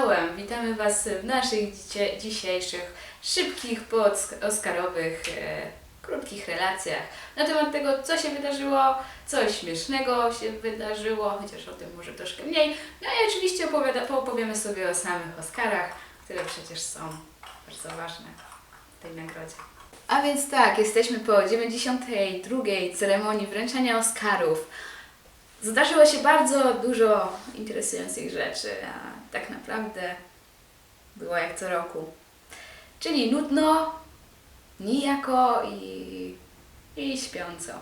Czołem! Witamy Was w naszych dzisiejszych szybkich, post-oscarowych, e, krótkich relacjach na temat tego, co się wydarzyło, coś śmiesznego się wydarzyło, chociaż o tym może troszkę mniej. No i oczywiście poopowiemy sobie o samych Oscarach, które przecież są bardzo ważne w tej nagrodzie. A więc tak, jesteśmy po 92. ceremonii wręczenia Oscarów. Zdarzyło się bardzo dużo interesujących rzeczy, tak naprawdę było jak co roku. Czyli nudno, nijako i, i śpiąco.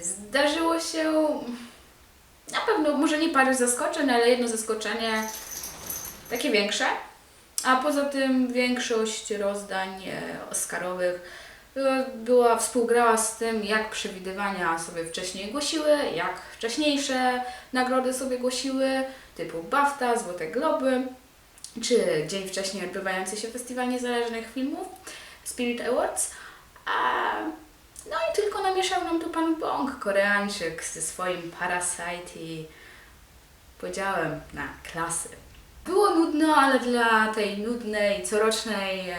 Zdarzyło się na pewno, może nie parę zaskoczeń, ale jedno zaskoczenie takie większe. A poza tym większość rozdań e, Oscarowych była, współgrała z tym, jak przewidywania sobie wcześniej głosiły, jak wcześniejsze nagrody sobie głosiły, typu BAFTA, Złote Globy, czy dzień wcześniej odbywający się Festiwal Niezależnych Filmów, Spirit Awards. A, no i tylko namieszał nam tu pan Bong, Koreańczyk ze swoim Parasite i podziałem na klasy. Było nudno, ale dla tej nudnej, corocznej e,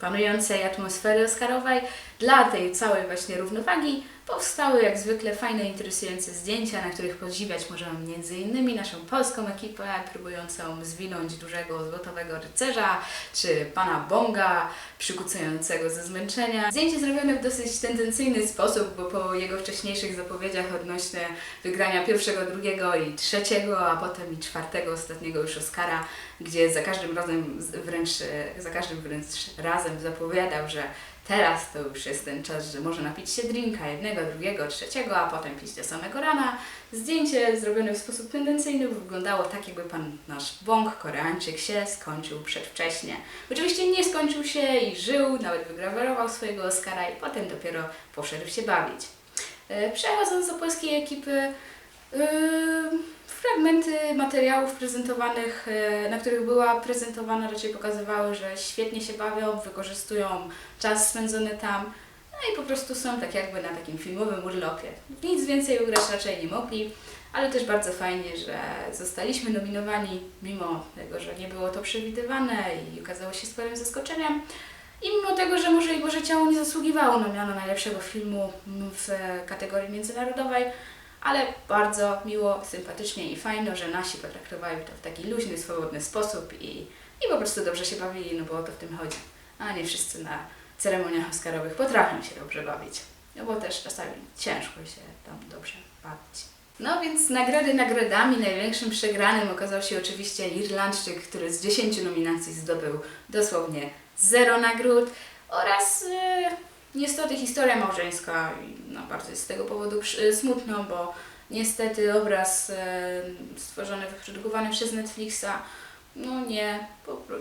panującej atmosfery Oscarowej, dla tej całej właśnie równowagi powstały jak zwykle fajne, interesujące zdjęcia, na których podziwiać możemy m.in. naszą polską ekipę próbującą zwinąć dużego złotowego rycerza, czy pana Bonga przykucającego ze zmęczenia. Zdjęcie zrobione w dosyć tendencyjny sposób, bo po jego wcześniejszych zapowiedziach odnośnie wygrania pierwszego, drugiego i trzeciego, a potem i czwartego, ostatniego już Oscara, gdzie za każdym razem wręcz, za każdym wręcz razem zapowiadał, że Teraz to już jest ten czas, że może napić się drinka jednego, drugiego, trzeciego, a potem pić do samego rana. Zdjęcie zrobione w sposób tendencyjny wyglądało tak, jakby pan nasz bąk, Koreańczyk, się skończył przedwcześnie. Oczywiście nie skończył się i żył, nawet wygrawerował swojego Oscara i potem dopiero poszedł się bawić. E, Przechodząc do polskiej ekipy, fragmenty materiałów prezentowanych, e, na których była prezentowana, raczej pokazywały, że świetnie się bawią, wykorzystują czas spędzony tam, no i po prostu są tak jakby na takim filmowym urlopie. Nic więcej ugrać raczej nie mogli, ale też bardzo fajnie, że zostaliśmy nominowani, mimo tego, że nie było to przewidywane i okazało się sporym zaskoczeniem. I mimo tego, że może i Boże Ciało nie zasługiwało na miano najlepszego filmu w kategorii międzynarodowej, ale bardzo miło, sympatycznie i fajno, że nasi potraktowali to w taki luźny, swobodny sposób i, i po prostu dobrze się bawili, no bo o to w tym chodzi. A nie wszyscy na ceremoniach Oscarowych potrafią się dobrze bawić. No bo też czasami ciężko się tam dobrze bawić. No więc nagrody nagrodami, największym przegranym okazał się oczywiście Irlandczyk, który z 10 nominacji zdobył dosłownie zero nagród oraz yy, niestety historia małżeńska no, bardzo jest z tego powodu przy- smutno, bo niestety obraz e, stworzony, wyprodukowany przez Netflixa no nie,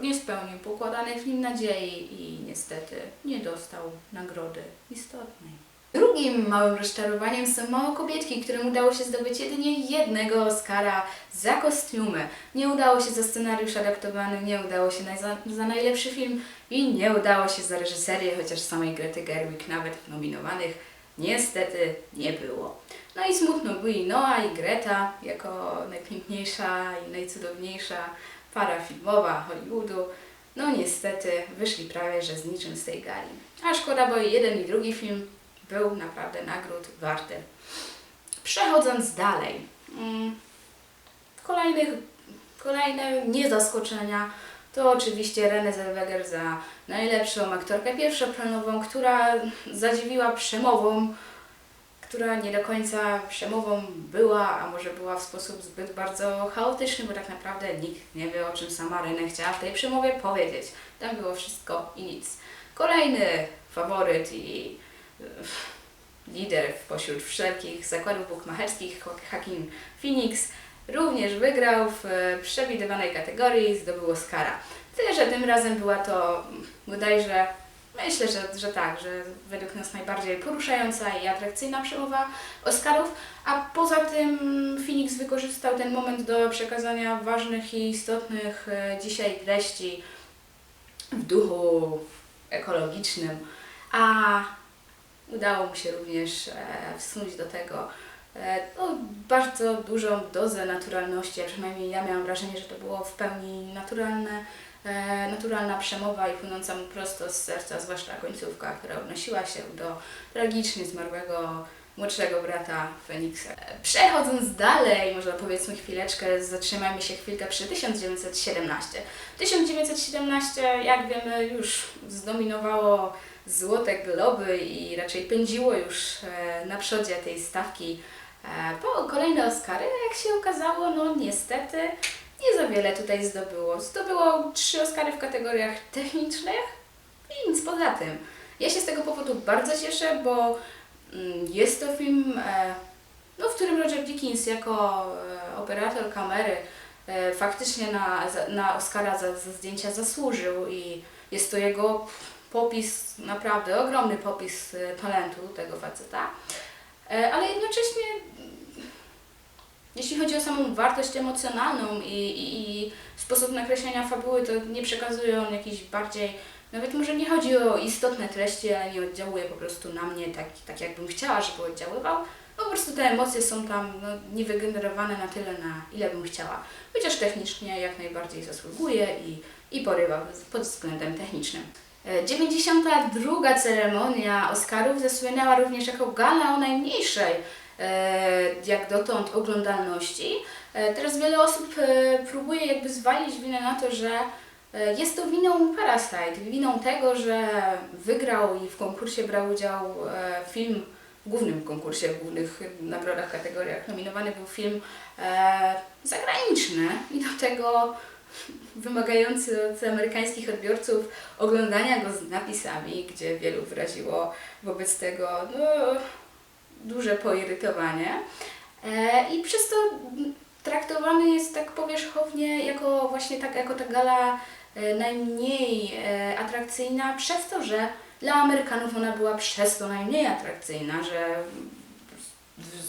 nie spełnił pokładanych w nim nadziei i niestety nie dostał nagrody istotnej. Drugim małym rozczarowaniem są małe kobietki, którym udało się zdobyć jedynie jednego Oscara za kostiumy. Nie udało się za scenariusz adaptowany, nie udało się na, za, za najlepszy film i nie udało się za reżyserię, chociaż samej Grety Gerwig nawet nominowanych niestety nie było. No i smutno byli Noah i Greta jako najpiękniejsza i najcudowniejsza para filmowa Hollywoodu. No niestety wyszli prawie, że z niczym z tej gali. A szkoda, bo jeden i drugi film był naprawdę nagród warty. Przechodząc dalej. mm, Kolejnych, kolejne niezaskoczenia to oczywiście Renée Zellweger za najlepszą aktorkę pierwszoplanową, która zadziwiła przemową, która nie do końca przemową była, a może była w sposób zbyt bardzo chaotyczny, bo tak naprawdę nikt nie wie, o czym sama Renée chciała w tej przemowie powiedzieć. Tam było wszystko i nic. Kolejny faworyt i lider pośród wszelkich zakładów bukmacherskich, Hakim Phoenix, również wygrał w e, przewidywanej kategorii, zdobył Oscara. Tyle, że tym razem była to mm, bodajże, myślę, że, że tak, że według nas najbardziej poruszająca i atrakcyjna przemowa Oscarów, a poza tym Phoenix wykorzystał ten moment do przekazania ważnych i istotnych e, dzisiaj treści w duchu ekologicznym, a udało mu się również e, wsunąć do tego e, no, bardzo dużą dozę naturalności, a przynajmniej ja miałam wrażenie, że to było w pełni naturalne, e, naturalna przemowa i płynąca mu prosto z serca, zwłaszcza końcówka, która odnosiła się do tragicznie zmarłego młodszego brata Feniksa. Przechodząc dalej, może powiedzmy chwileczkę, zatrzymajmy się chwilkę przy 1917. 1917, jak wiemy, już zdominowało Złote Globy i raczej pędziło już e, na przodzie tej stawki e, po kolejne Oscary, a jak się okazało, no niestety nie za wiele tutaj zdobyło. Zdobyło trzy Oscary w kategoriach technicznych i nic poza tym. Ja się z tego powodu bardzo cieszę, bo mm, jest to film, e, no, w którym Roger Dickens jako operator kamery faktycznie na, na Oscara za, za zdjęcia zasłużył i jest to jego popis, naprawdę ogromny popis e, talentu tego faceta. E, Ale jednocześnie, jeśli chodzi o samą wartość emocjonalną i, i, i sposób nakreślenia fabuły, to nie przekazuje on jakiś bardziej, nawet może nie chodzi o istotne treści, ale nie oddziałuje po prostu na mnie tak, tak jakbym chciała, żeby oddziaływał. No, po prostu te emocje są tam no, niewygenerowane na tyle, na ile bym chciała. Chociaż technicznie jak najbardziej zasługuje i, i porywa pod względem technicznym. E, 92. ceremonia Oscarów zasłynęła również jako gala o najmniejszej e, jak dotąd oglądalności. E, Teraz wiele osób e, próbuje jakby zwalić winę na to, że e, jest to winą Parasite, winą tego, że wygrał i w konkursie brał udział e, film, w głównym konkursie, w głównych nagrodach, kategoriach nominowany był film e, zagraniczny i do tego wymagający od amerykańskich odbiorców oglądania go z napisami, gdzie wielu wyraziło wobec tego no, duże poirytowanie. E, I przez to traktowany jest tak powierzchownie jako właśnie tak, jako ta gala e, najmniej e, atrakcyjna przez to, że dla Amerykanów ona była przez to najmniej atrakcyjna, że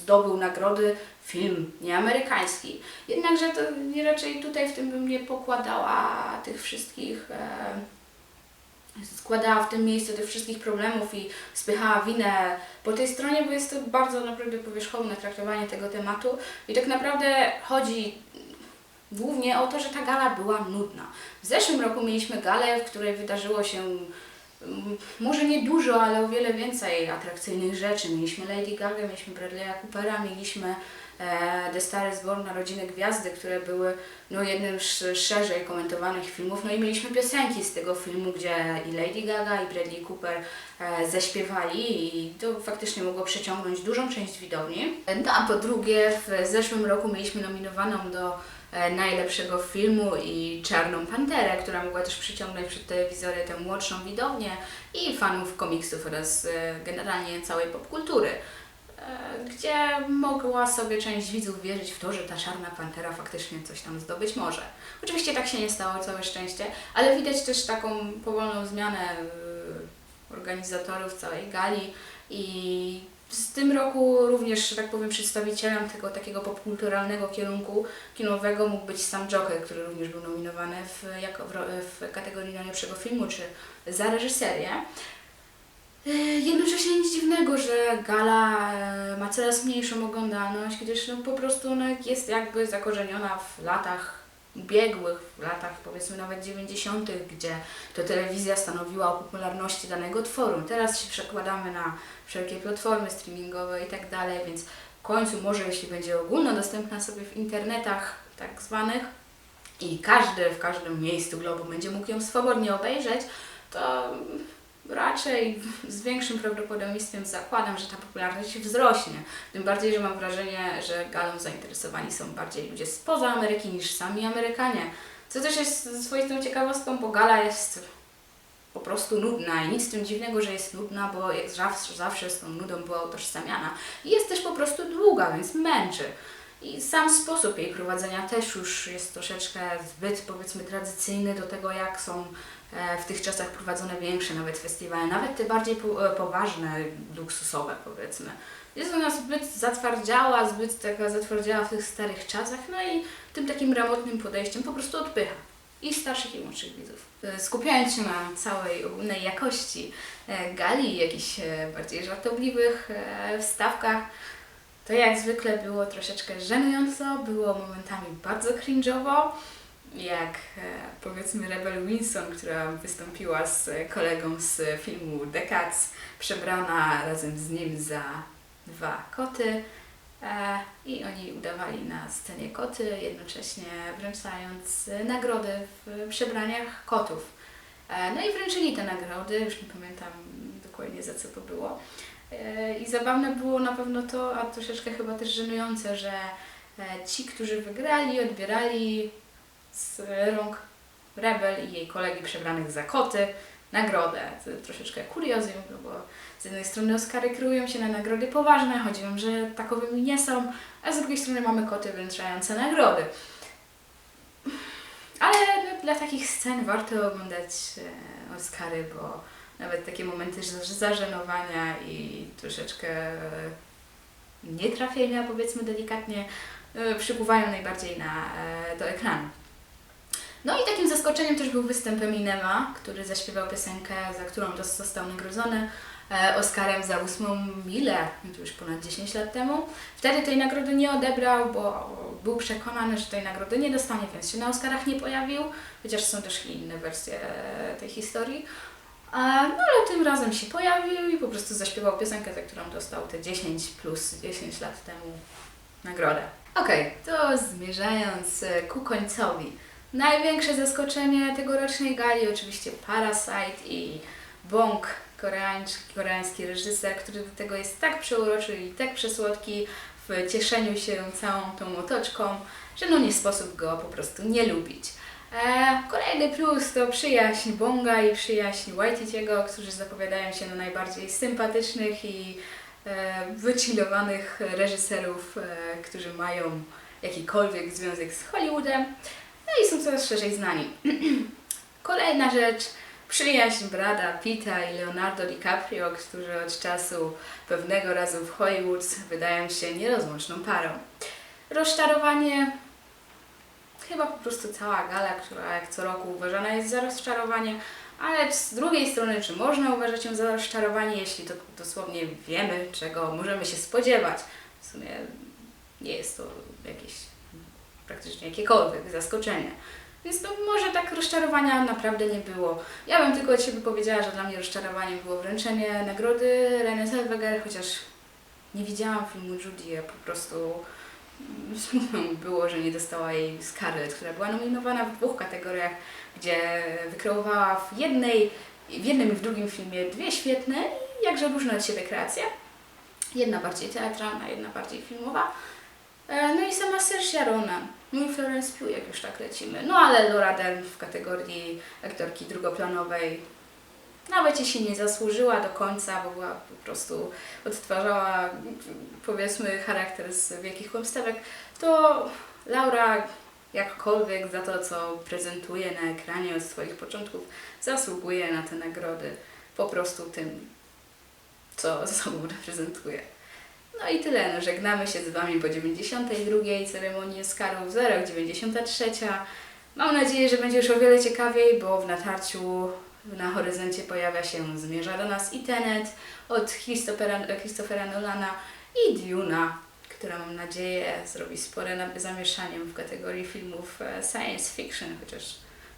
zdobył nagrody film nieamerykański. Jednakże to nie raczej tutaj w tym bym nie pokładała tych wszystkich, e, składała w tym miejscu tych wszystkich problemów i spychała winę po tej stronie, bo jest to bardzo naprawdę powierzchowne traktowanie tego tematu i tak naprawdę chodzi głównie o to, że ta gala była nudna. W zeszłym roku mieliśmy galę, w której wydarzyło się mm, może nie dużo, ale o wiele więcej atrakcyjnych rzeczy. Mieliśmy Lady Gaga, mieliśmy Bradley'a Coopera, mieliśmy The Star is Narodziny Gwiazdy, które były no, jednym z szerzej komentowanych filmów. No i mieliśmy piosenki z tego filmu, gdzie i Lady Gaga, i Bradley Cooper e, zaśpiewali i to faktycznie mogło przyciągnąć dużą część widowni. No a po drugie, w zeszłym roku mieliśmy nominowaną do e, najlepszego filmu i Czarną Panterę, która mogła też przyciągnąć przed telewizory tę młodszą widownię i fanów komiksów oraz e, generalnie całej popkultury e, gdzie mogła sobie część widzów wierzyć w to, że ta czarna pantera faktycznie coś tam zdobyć może. Oczywiście tak się nie stało, całe szczęście, ale widać też taką powolną zmianę organizatorów całej gali i w tym roku również, że tak powiem, przedstawicielem tego takiego popkulturalnego kierunku kinowego mógł być sam Joker, który również był nominowany w, jako w, w kategorii najlepszego filmu czy za reżyserię. E, Jednocześnie nic dziwnego, że gala e, ma coraz mniejszą oglądalność, gdyż no, po prostu ona jest jakby zakorzeniona w latach ubiegłych, w latach powiedzmy nawet 90., gdzie to telewizja stanowiła o popularności danego tworu. Teraz się przekładamy na wszelkie platformy streamingowe i tak dalej, więc w końcu może jeśli będzie ogólnodostępna sobie w internetach tak zwanych i każdy w każdym miejscu globu będzie mógł ją swobodnie obejrzeć, to raczej z większym prawdopodobieństwem zakładam, że ta popularność wzrośnie. Tym bardziej, że mam wrażenie, że galą zainteresowani są bardziej ludzie spoza Ameryki niż sami Amerykanie. Co też jest swoistą ciekawostką, bo gala jest po prostu nudna i nic z tym dziwnego, że jest nudna, bo jak zawsze, zawsze z tą nudą była utożsamiana. I jest też po prostu długa, więc męczy. I sam sposób jej prowadzenia też już jest troszeczkę zbyt, powiedzmy, tradycyjny do tego, jak są e, w tych czasach prowadzone większe nawet festiwale, nawet te bardziej e, poważne, luksusowe, powiedzmy. Jest ona zbyt zatwardziała, zbyt taka zatwardziała w tych starych czasach, no i tym takim ramotnym podejściem po prostu odpycha i starszych i młodszych widzów. E, Skupiając się na całej ogólnej jakości gali, jakichś bardziej żartobliwych wstawkach, to jak zwykle było troszeczkę żenująco, było momentami bardzo cringe'owo, jak e, powiedzmy Rebel Wilson, która wystąpiła z kolegą z filmu The Cats, przebrana razem z nim za dwa koty e, i oni udawali na scenie koty, jednocześnie wręczając nagrody w przebraniach kotów. E, no i wręczyli te nagrody, już nie pamiętam dokładnie za co to było. E, I zabawne było na pewno to, a troszeczkę chyba też żenujące, że e, ci, którzy wygrali, odbierali z rąk Rebel i jej kolegi przebranych za koty nagrodę. Troszeczkę kuriozum, no bo z jednej strony Oscary kierują się na nagrody poważne, choć wiem, że takowymi nie są, a z drugiej strony mamy koty wręczające nagrody. Ale dla takich scen warto oglądać e, Oscary, bo nawet takie momenty za- zażenowania i troszeczkę nietrafienia, powiedzmy delikatnie, e, przykuwają najbardziej na, e, do ekranu. No i takim zaskoczeniem też był występ Eminema, który zaśpiewał piosenkę, za którą został nagrodzony e, Oscarem za ósmą milę, to już ponad 10 lat temu. Wtedy tej nagrody nie odebrał, bo był przekonany, że tej nagrody nie dostanie, więc się na Oscarach nie pojawił, chociaż są też inne wersje tej historii. No ale tym razem się pojawił i po prostu zaśpiewał piosenkę, za którą dostał te 10 plus 10 lat temu nagrodę. Okej, to zmierzając e, ku końcowi. Największe zaskoczenie tegorocznej gali oczywiście Parasite i Bong, koreański, koreański reżyser, który do tego jest tak przeuroczy i tak przesłodki w cieszeniu się całą tą otoczką, że no nie sposób go po prostu nie lubić. E, kolejny plus to przyjaźń Bonga i przyjaźń Waititiego, którzy zapowiadają się na najbardziej sympatycznych i e, wychillowanych reżyserów, e, którzy mają jakikolwiek związek z Hollywoodem. No i są coraz szerzej znani. Kolejna rzecz, przyjaźń Brada Pitta i Leonardo DiCaprio, którzy od czasu pewnego razu w Hollywood wydają się nierozłączną parą. Rozczarowanie, chyba po prostu cała gala, która jak co roku uważana jest za rozczarowanie, ale z drugiej strony, czy można uważać ją za rozczarowanie, jeśli to dosłownie wiemy, czego możemy się spodziewać. W sumie nie jest to jakieś praktycznie jakiekolwiek zaskoczenie. Więc to może tak rozczarowania naprawdę nie było. Ja bym tylko od siebie powiedziała, że dla mnie rozczarowaniem było wręczenie nagrody Renée Zellweger, chociaż nie widziałam filmu Judy, a po prostu smutno mi było, że nie dostała jej Scarlett, która była nominowana w dwóch kategoriach, gdzie wykreowała w jednej, w jednym i w drugim filmie dwie świetne i jakże różne od siebie kreacje. Jedna bardziej teatralna, jedna bardziej filmowa. E, No i sama Saoirse Ronan, no i Florence Pugh, jak już tak lecimy. No ale Laura Dern w kategorii aktorki drugoplanowej nawet jeśli nie zasłużyła do końca, bo była po prostu odtwarzała powiedzmy charakter z Wielkich Kłamstewek, to Laura jakkolwiek za to, co prezentuje na ekranie od swoich początków, zasługuje na te nagrody po prostu tym, co ze sobą reprezentuje. No i tyle. No, żegnamy się z Wami po 92. ceremonii Oscarów za rok 93. Mam nadzieję, że będzie już o wiele ciekawiej, bo w natarciu na horyzoncie pojawia się Zmierza do nas i Tenet od Christophera, Nolana i Duna, która mam nadzieję zrobi spore zamieszanie w kategorii filmów e, science fiction, chociaż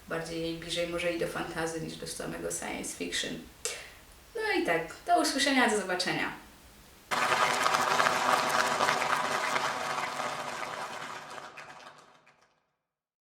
bardziej jej bliżej może i do fantazy niż do samego science fiction. No i tak, do usłyszenia, do zobaczenia.